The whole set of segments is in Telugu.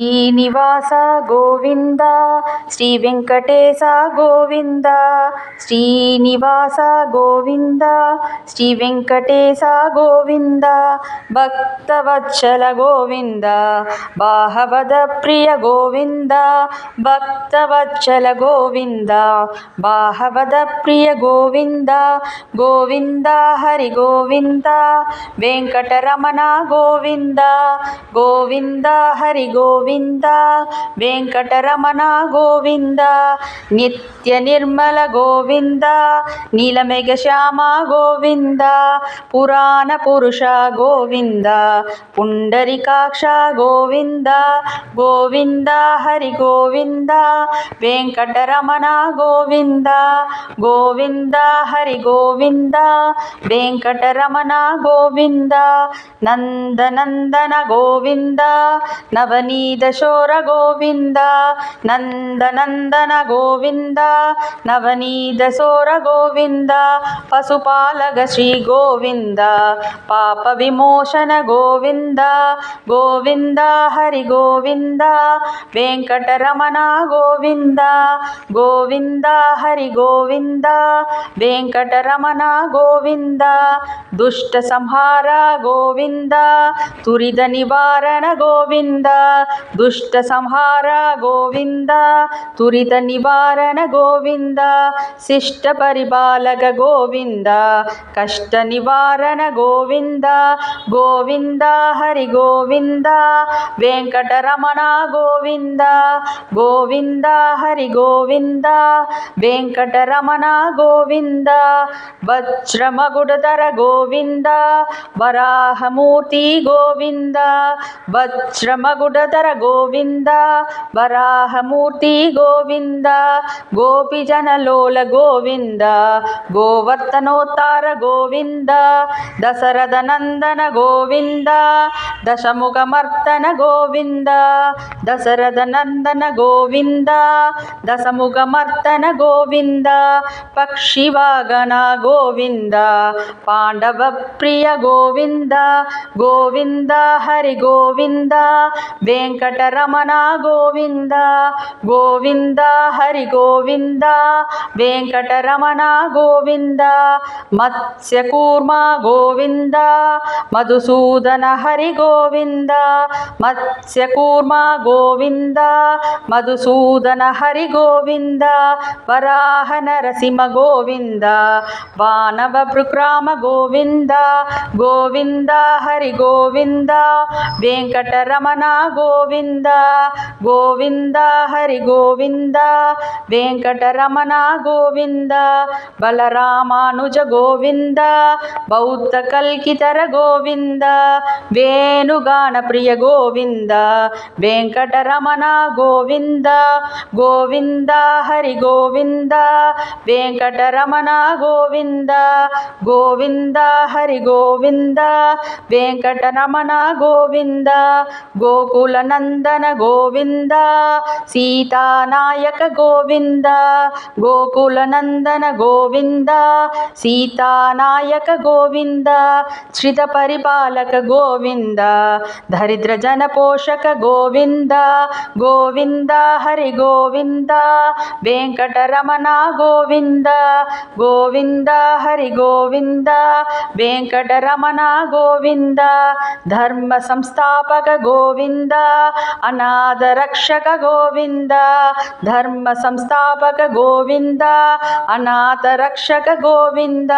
ఈ నివాస గోవింద శ్రీ వెంకటేశ గోవింద శ్రీనివాస గోవింద శ్రీ వెంకటేశ గోవింద భక్తవత్సల గోవింద బాహవద ప్రియ గోవింద భక్తవత్సల గోవింద బాహవద ప్రియ గోవింద గోవింద హరి గోవింద వెంకటరమణ గోవింద గోవింద హరి గోవింద. గోవింద వెంకటరమణ గోవింద నిత్య నిర్మల గోవింద నీలమేఘ శ్యామ గోవింద పురాణ పురుష గోవింద పుండరికాక్ష గోవింద గోవింద హరి గోవింద వెంకటరమణ గోవింద గోవింద హరి గోవింద వెంకటరమణ గోవింద నందనందన గోవింద నవనీ ದಶೋರ ಗೋವಿಂದ ನಂದ ನಂದನ ಗೋವಿಂದ ನವನೀ ಸೋರ ಗೋವಿಂದ, ಪಶುಪಾಲಕ ಶ್ರೀ ಗೋವಿಂದ, ಪಾಪ ವಿಮೋಚನ ಗೋವಿಂದ ಗೋವಿಂದ ಹರಿ ಗೋವಿಂದ ವೆಂಕಟರಮಣ ಗೋವಿಂದ ಗೋವಿಂದ ಹರಿ ಗೋವಿಂದ ವೆಂಕಟರಮಣ ಗೋವಿಂದ, ದುಷ್ಟ ಸಂಹಾರ ಗೋವಿಂದ, ತುರಿದ ನಿವಾರಣ ಗೋವಿಂದ ದುಷ್ಟ ಸಂಹಾರ ಗೋವಿಂದ, ತುರಿತ ನಿವಾರಣ ಗೋವಿಂದ, ಶಿಷ್ಟ ಪರಿಪಾಲಕ ಗೋವಿಂದ, ಕಷ್ಟ ನಿವಾರಣ ಗೋವಿಂದ ಗೋವಿಂದ ಹರಿ ಗೋವಿಂದ ವೆಂಕಟರಮಣ ಗೋವಿಂದ ಗೋವಿಂದ ಹರಿ ಗೋವಿಂದ ವೆಂಕಟರಮಣ ಗೋವಿಂದ ವಜ್ರಮಗುಡದರ ಗೋವಿಂದ, ವರಾಹಮೂರ್ತಿ ಗೋವಿಂದ ವಜ್ರಮಗುಡದರ ಗೋವಿಂದ ವರಾಹ ಮೂರ್ತಿ ಗೋವಿಂದ ಗೋಪಿ ಜನ ಲೋಲ ಗೋವಿಂದ ಗೋವರ್ತನೋತ್ತಾರ ಗೋವಿಂದ ದಶರದ ನಂದನ ಗೋವಿಂದ, ದಶಮುಖ ಮರ್ತನ ಗೋವಿಂದ ದಶರದ ನಂದನ ಗೋವಿಂದ, ದಶಮುಖ ಮರ್ತನ ಗೋವಿಂದ, ಪಕ್ಷಿವಾಗನ ಗೋವಿಂದ, ಪಾಂಡವ ಪ್ರಿಯ ಗೋವಿಂದ ಗೋವಿಂದ ಹರಿ ಗೋವಿಂದ, ವೆಂಕಟ ವೆಂಕಟರಮಣ ಗೋವಿಂದ ಗೋವಿಂದ ಹರಿ ಗೋವಿಂದ ವೆಂಕಟರಮಣ ಗೋವಿಂದ, ಮತ್ಸ್ಯಕೂರ್ಮ ಗೋವಿಂದ, ಮಧುಸೂದನ ಹರಿ ಗೋವಿಂದ ಮತ್ಸ್ಯಕೂರ್ಮ ಗೋವಿಂದ, ಮಧುಸೂದನ ಹರಿ ಗೋವಿಂದ ವರಾಹ ನರಸಿಂಹ ಗೋವಿಂದ, ವಾನವ ಪ್ರಕ್ರಾಮ ಗೋವಿಂದ ಗೋವಿಂದ ಹರಿ ಗೋವಿಂದ ವೆಂಕಟರಮಣ ಗೋವಿಂದ. గోవింద గోవింద హరి గోవింద వెంకటరమణ గోవింద బలరామానుజ గోవింద బౌద్ధ కల్కితర గోవింద వేణుగాన ప్రియ గోవింద వెంకటరమణ గోవింద గోవింద హరి గోవింద వెంకటరమణ గోవింద గోవింద హరి గోవింద వెంకటరమణ గోవింద గోకులనంద నందన గోవింద సీతానాయక గోవింద గోకుల నందన గోవింద సీతానాయక గోవింద శ్రిత పరిపాలక గోవింద దరిద్ర జన పోషక గోవింద గోవింద హరి గోవింద వెంకటరమణ గోవింద గోవింద హరి గోవింద వెంకటరమణ గోవింద ధర్మ సంస్థాపక గోవింద అనాథరక్షక గోవింద ధర్మ సంస్థాపక గోవింద అనాథరక్షక గోవింద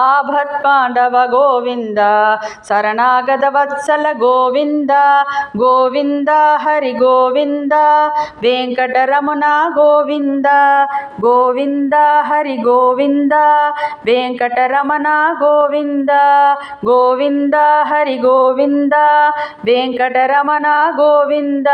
ఆభత్ పాండవ గోవింద శరణాగత వత్సల గోవింద గోవింద హరి గోవింద వెంకటరమణ గోవింద గోవింద హరి గోవింద వెంకటరమణ గోవింద గోవింద హరి గోవింద వెంకటరమణ గో ಗೋವಿಂದ